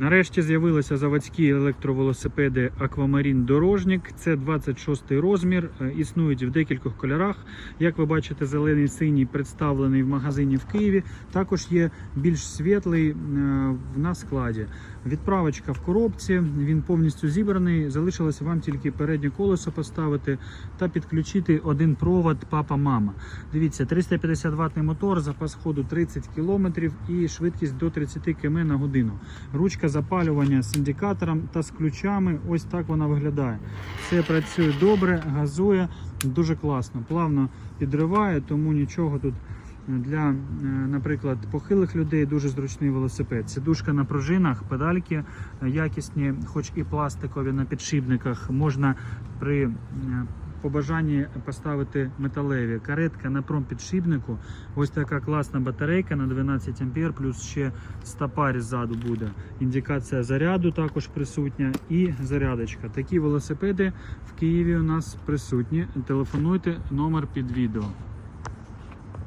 Нарешті з'явилися заводські електровелосипеди Aquamarine Дорожник. Це 26 розмір. е, Існують в декількох кольорах. Як ви бачите, зелений синій представлений в магазині в Києві. Також є більш світлий е, на складі. Відправочка в коробці. Він повністю зібраний. Залишилося вам тільки переднє колесо поставити та підключити один провод папа-мама. Дивіться, 350 ватний мотор, запас ходу 30 км і швидкість до 30 км на годину. Ручка запалювання з індикатором та з ключами. Ось так вона виглядає. Все працює добре, газує, дуже класно. Плавно підриває, тому нічого тут для, е, наприклад, похилих людей дуже зручний велосипед. Сідушка на пружинах, педальки е, якісні, хоч і пластикові на підшипниках. Можна при е, побажанні поставити металеві. Каретка на промпідшипнику. Ось така класна батарейка на 12 ампер, плюс ще стопарь ззаду буде. Індикація заряду також присутня і зарядочка. Такі велосипеди в Києві у нас присутні. Телефонуйте номер під відео.